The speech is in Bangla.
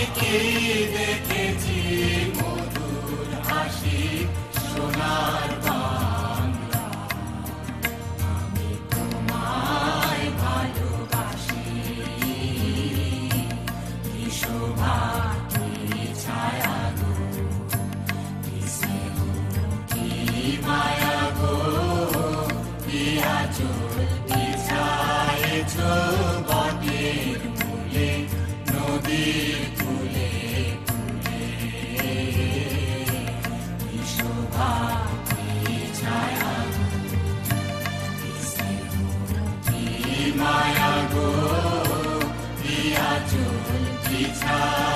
gidip চুল